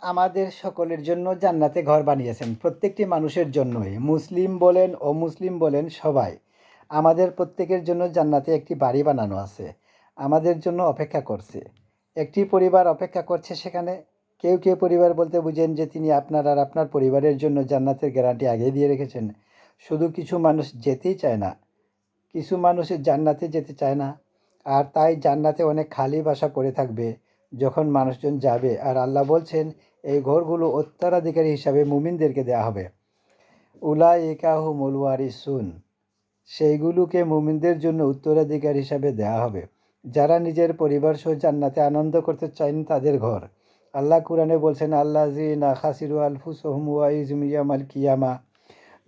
আমাদের সকলের জন্য জান্নাতে ঘর বানিয়েছেন। প্রত্যেকটি মানুষের জন্যই। মুসলিম বলেন ও মুসলিম বলেন, সবাই। আমাদের প্রত্যেকের জন্য জান্নাতে একটি বাড়ি বানানো আছে। আমাদের জন্য অপেক্ষা করছে। একটি পরিবার অপেক্ষা করছে সেখানে। কেউ কেউ পরিবার বলতে বুঝেন যে তিনি আপনার আর আপনার পরিবারের জন্য জান্নাতের গ্যারান্টি আগেই দিয়ে রেখেছেন। শুধু কিছু মানুষ যেতেই চায় না। কিছু মানুষ জান্নাতে যেতে চায় না। আর তাই জান্নাতে অনেক খালি বাসা পড়ে থাকবে। যখন মানুষজন যাবে। আর আল্লাহ বলছেন, এই ঘরগুলো উত্তরাধিকারী হিসাবে মুমিনদেরকে দেওয়া হবে। উলা একাহু মলুয়ারি সুন সেইগুলোকে মুমিনদের জন্য উত্তরাধিকার হিসাবে দেওয়া হবে। যারা নিজের পরিবার সহ জান্নাতে আনন্দ করতে চান তাদের ঘর। আল্লাহ কুরআনে বলছেন আল্লাহ জিনা খাসিরু আলফুসহম ওয়াইজমিয়াম আল কিয়ামা।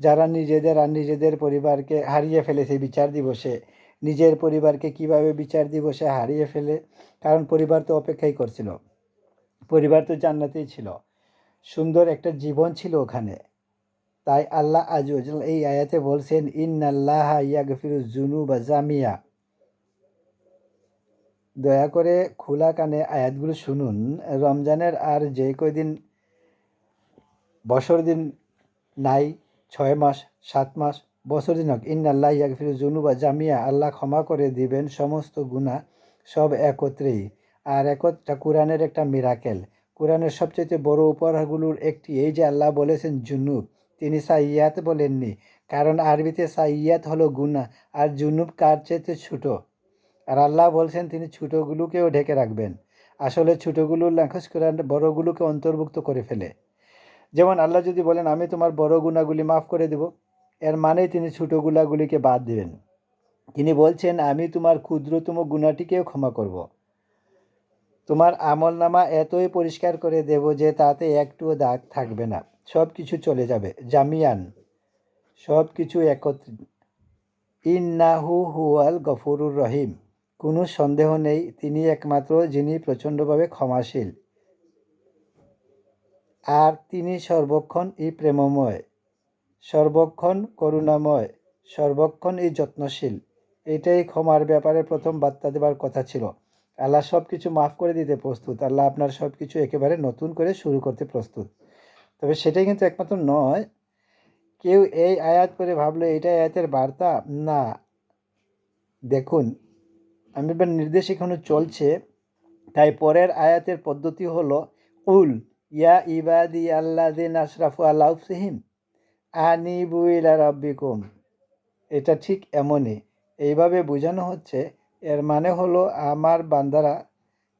যারা নিজেদের আর নিজেদের পরিবারকে হারিয়ে ফেলেছে বিচার দিবসে নিজের পরিবারকে কীভাবে বিচার দিবসে হারিয়ে ফেলে, কারণ পরিবার তো অপেক্ষাই করছিল। পরিবার তো জান্নাতেই ছিল। সুন্দর একটা জীবন ছিল ওখানে। তাই আল্লাহ আজল এই আয়াতে বলছেন ইন আল্লাহ ইয়াগফিরু জুনু বা জামিয়া। দয়া করে খোলা কানে আয়াতগুলো শুনুন। রমজানের আর যে কয়দিন বছর দিন নাই, ছয় মাস, সাত মাস বছর দিন হোক ইন আল্লাহ ইয়াগফিরু জুনু বা জামিয়া। আল্লাহ ক্ষমা করে দিবেন সমস্ত গুণা সব একত্রেই। আর একত্রা কোরআনের একটা মিরাকেল। কোরআনের সবচেয়ে বড় উপহারগুলোর একটি এই যে আল্লাহ বলেছেন জুনুব, তিনি সাইয়াত বলেননি। কারণ আরবিতে সাইয়াত হলো গুণা আর জুনুব কার চেয়েতে ছোটো? আর আল্লাহ বলছেন তিনি ছোটোগুলোকেও ঢেকে রাখবেন। আসলে ছোটোগুলো লেখস কোরআন বড়গুলোকে অন্তর্ভুক্ত করে ফেলে। যেমন আল্লাহ যদি বলেন, আমি তোমার বড় গুণাগুলি মাফ করে দেব। এর মানেই তিনি ছোটো গুণাগুলিকে বাদ দেবেন। তিনি বলছেন, আমি তোমার ক্ষুদ্রতম গুণাটিকেও ক্ষমা করব। তোমার আমল নামা এতই পরিষ্কার করে দেব যে তাতে একটুও দাগ থাকবে না। সব কিছু চলে যাবে। জামিয়ান। সব কিছু একত্র ইন্নাহু হুয়াল গফুরুর রহিম। কোনো সন্দেহ নেই, তিনি একমাত্র যিনি প্রচণ্ডভাবে ক্ষমাশীল। আর তিনি সর্বক্ষণ ই প্রেমময়। সর্বক্ষণ করুণাময়, সর্বক্ষণ এই যত্নশীল। এটাই ক্ষমার ব্যাপারে প্রথম বার্তা দেবার কথা ছিল। আল্লাহ সব কিছু মাফ করে দিতে প্রস্তুত। আল্লাহ আপনার সব কিছু একেবারে নতুন করে শুরু করতে প্রস্তুত। তবে সেটাই কিন্তু একমাত্র নয়। কেউ এই আয়াত করে ভাবলো এটা আয়াতের বার্তা? না। দেখুন আমি এবার নির্দেশ এখনও চলছে। তাই পরের আয়াতের পদ্ধতি হলো উল ইয়া ইবাদি আল্লাহ দিন আশরাফু আল্লাহ সিহিম আনিবু ইলা রব্বিকুম। এটা ঠিক এমনই। এইভাবে বোঝানো হচ্ছে, এর মানে হলো আমার বান্দারা,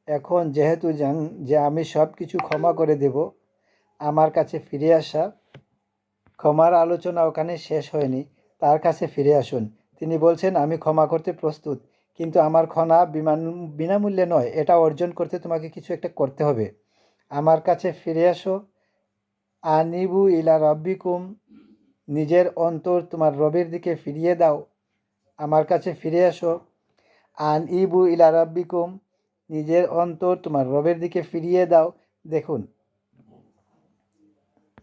এখন যেহেতু জান যে আমি সব কিছু ক্ষমা করে দেব, আমার কাছে ফিরে আসা, ক্ষমার আলোচনা ওখানে শেষ হয়নি, তার কাছে ফিরে আসুন। তিনি বলছেন, আমি ক্ষমা করতে প্রস্তুত, কিন্তু আমার ক্ষণা বিমান, বিনামূল্যে নয়, এটা অর্জন করতে তোমাকে কিছু একটা করতে হবে। আমার কাছে ফিরে আসো আনিবু ইলা রব্বিকুম। নিজের অন্তর তোমার রবের দিকে ফিরিয়ে দাও, আমার কাছে ফিরে আসো আন ইবু ইলা রব্বিকুম, নিজের অন্তর তোমার রবের দিকে ফিরিয়ে দাও। দেখুন